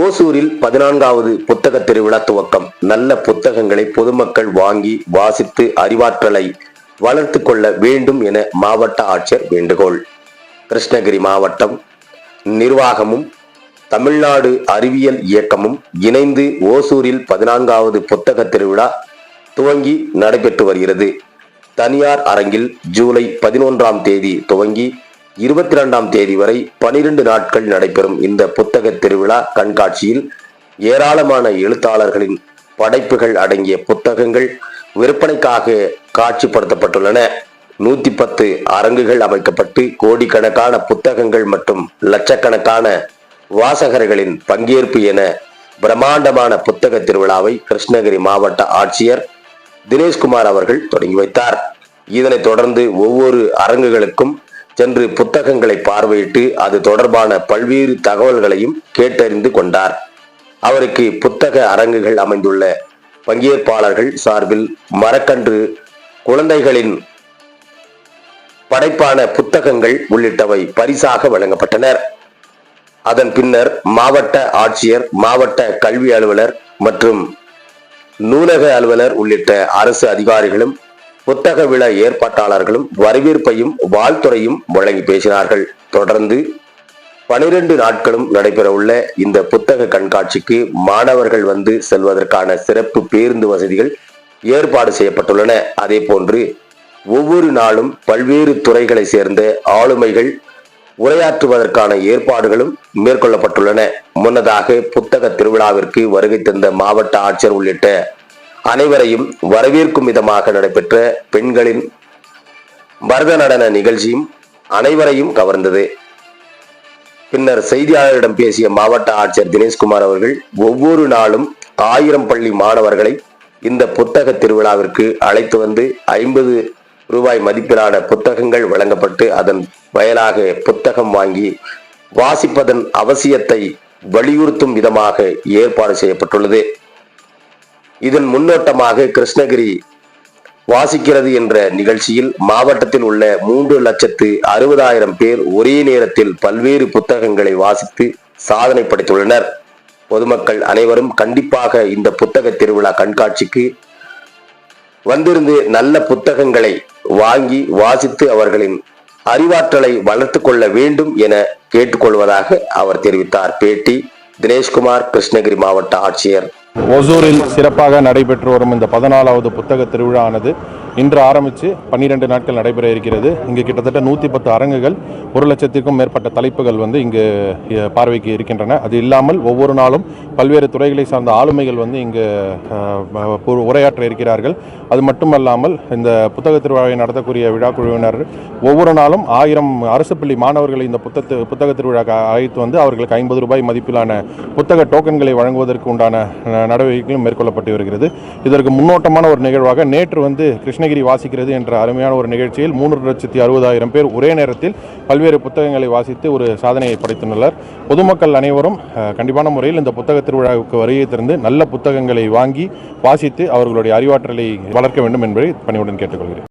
ஓசூரில் பதினான்காவது புத்தக திருவிழா துவக்கம். நல்ல புத்தகங்களை பொதுமக்கள் வாங்கி வாசித்து அறிவாற்றலை வளர்த்து கொள்ள வேண்டும் என மாவட்ட ஆட்சியர் வேண்டுகோள். கிருஷ்ணகிரி மாவட்டம் நிர்வாகமும் தமிழ்நாடு அறிவியல் இயக்கமும் இணைந்து ஓசூரில் பதினான்காவது புத்தக திருவிழா துவங்கி நடைபெற்று வருகிறது. தனியார் அரங்கில் ஜூலை பதினொன்றாம் தேதி துவங்கி இருபத்தி இரண்டாம் தேதி வரை பனிரெண்டு நாட்கள் நடைபெறும் இந்த புத்தக திருவிழா கண்காட்சியில் ஏராளமான எழுத்தாளர்களின் படைப்புகள் அடங்கிய புத்தகங்கள் விற்பனைக்காக காட்சிப்படுத்தப்பட்டுள்ளன. நூத்தி பத்து அரங்குகள் அமைக்கப்பட்டு கோடிக்கணக்கான புத்தகங்கள் மற்றும் லட்சக்கணக்கான வாசகர்களின் பங்கேற்பு என பிரம்மாண்டமான புத்தக திருவிழாவை கிருஷ்ணகிரி மாவட்ட ஆட்சியர் தினேஷ்குமார் அவர்கள் தொடங்கி வைத்தார். இதனைத் தொடர்ந்து ஒவ்வொரு அரங்குகளுக்கும் சென்று புத்தகங்களை பார்வையிட்டு அது தொடர்பான பல்வேறு தகவல்களையும் கேட்டறிந்து கொண்டார். அவருக்கு புத்தக அரங்குகள் அமைந்துள்ள பங்கேற்பாளர்கள் சார்பில் மரக்கன்று குழந்தைகளின் படைப்பான புத்தகங்கள் உள்ளிட்டவை பரிசாக வழங்கப்பட்டனர். அதன் பின்னர் மாவட்ட ஆட்சியர் மாவட்ட கல்வி அலுவலர் மற்றும் நூலக அலுவலர் உள்ளிட்ட அரசு அதிகாரிகளும் புத்தக விழா ஏற்பாட்டாளர்களும் வரவேற்பையும் வாழ்த்துறையும் வழங்கி பேசினார்கள். தொடர்ந்து பனிரெண்டு நாட்களும் நடைபெறவுள்ள இந்த புத்தக கண்காட்சிக்கு மாணவர்கள் வந்து செல்வதற்கான சிறப்பு பேருந்து வசதிகள் ஏற்பாடு செய்யப்பட்டுள்ளன. அதே போன்று ஒவ்வொரு நாளும் பல்வேறு துறைகளை சேர்ந்த ஆளுமைகள் உரையாற்றுவதற்கான ஏற்பாடுகளும் மேற்கொள்ளப்பட்டுள்ளன. முன்னதாக புத்தக திருவிழாவிற்கு வருகை தந்த மாவட்ட ஆட்சியர் உள்ளிட்ட அனைவரையும் வரவேற்கும் விதமாக நடைபெற்ற பெண்களின் பரத நடன நிகழ்ச்சியும் அனைவரையும் கவர்ந்தது. பின்னர் செய்தியாளர்களிடம் பேசிய மாவட்ட ஆட்சியர் தினேஷ்குமார் அவர்கள் ஒவ்வொரு நாளும் ஆயிரம் பள்ளி மாணவர்களை இந்த புத்தக திருவிழாவிற்கு அழைத்து வந்து ஐம்பது ரூபாய் மதிப்பிலான புத்தகங்கள் வழங்கப்பட்டு அதன் வயலாக புத்தகம் வாங்கி வாசிப்பதன் அவசியத்தை வலியுறுத்தும் விதமாக ஏற்பாடு செய்யப்பட்டுள்ளது. இதன் முன்னோட்டமாக கிருஷ்ணகிரி வாசிக்கிறது என்ற நிகழ்ச்சியில் மாவட்டத்தில் உள்ள மூன்று லட்சத்து அறுபதாயிரம் பேர் ஒரே நேரத்தில் பல்வேறு புத்தகங்களை வாசித்து சாதனை படைத்துள்ளனர். பொதுமக்கள் அனைவரும் கண்டிப்பாக இந்த புத்தக திருவிழா கண்காட்சிக்கு வந்திருந்து நல்ல புத்தகங்களை வாங்கி வாசித்து அவர்களின் அறிவாற்றலை வளர்த்து கொள்ள வேண்டும் என கேட்டுக்கொள்வதாக அவர் தெரிவித்தார். பேட்டி தினேஷ்குமார் கிருஷ்ணகிரி மாவட்ட ஆட்சியர் ஒசூரில் சிறப்பாக நடைபெற்று வரும் இந்த பதினாலாவது புத்தக திருவிழானது இன்று ஆரம்பித்து பன்னிரெண்டு நாட்கள் நடைபெற இருக்கிறது. இங்கு கிட்டத்தட்ட நூற்றி பத்து அரங்குகள் ஒரு லட்சத்திற்கும் மேற்பட்ட தலைப்புகள் வந்து இங்கு பார்வைக்கு இருக்கின்றன. அது இல்லாமல் ஒவ்வொரு நாளும் பல்வேறு துறைகளை சார்ந்த ஆளுமைகள் வந்து இங்கு உரையாற்ற இருக்கிறார்கள். அது மட்டுமல்லாமல் இந்த புத்தக திருவிழாவை நடத்தக்கூடிய விழா குழுவினர் ஒவ்வொரு நாளும் ஆயிரம் அரசு பள்ளி மாணவர்களை இந்த புத்தக புத்தக திருவிழாக்கு அழைத்து வந்து அவர்களுக்கு ஐம்பது ரூபாய் மதிப்பிலான புத்தக டோக்கன்களை வழங்குவதற்கு உண்டான நடவடிக்கைகளும் மேற்கொள்ளப்பட்டு வருகிறது. இதற்கு முன்னோட்டமான ஒரு நிகழ்வாக நேற்று வந்து கிருஷ்ண கிருஷ்ணகிரி வாசிக்கிறது என்ற அருமையான ஒரு நிகழ்ச்சியில் மூன்று லட்சத்தி அறுபதாயிரம் பேர் ஒரே நேரத்தில் பல்வேறு புத்தகங்களை வாசித்து ஒரு சாதனையை படைத்துள்ளனர். பொதுமக்கள் அனைவரும் கண்டிப்பான முறையில் இந்த புத்தக திருவிழாவுக்கு வருகை திறந்து நல்ல புத்தகங்களை வாங்கி வாசித்து அவர்களுடைய அறிவாற்றலை வளர்க்க வேண்டும் என்பதை பணிவுடன் கேட்டுக்கொள்கிறேன்.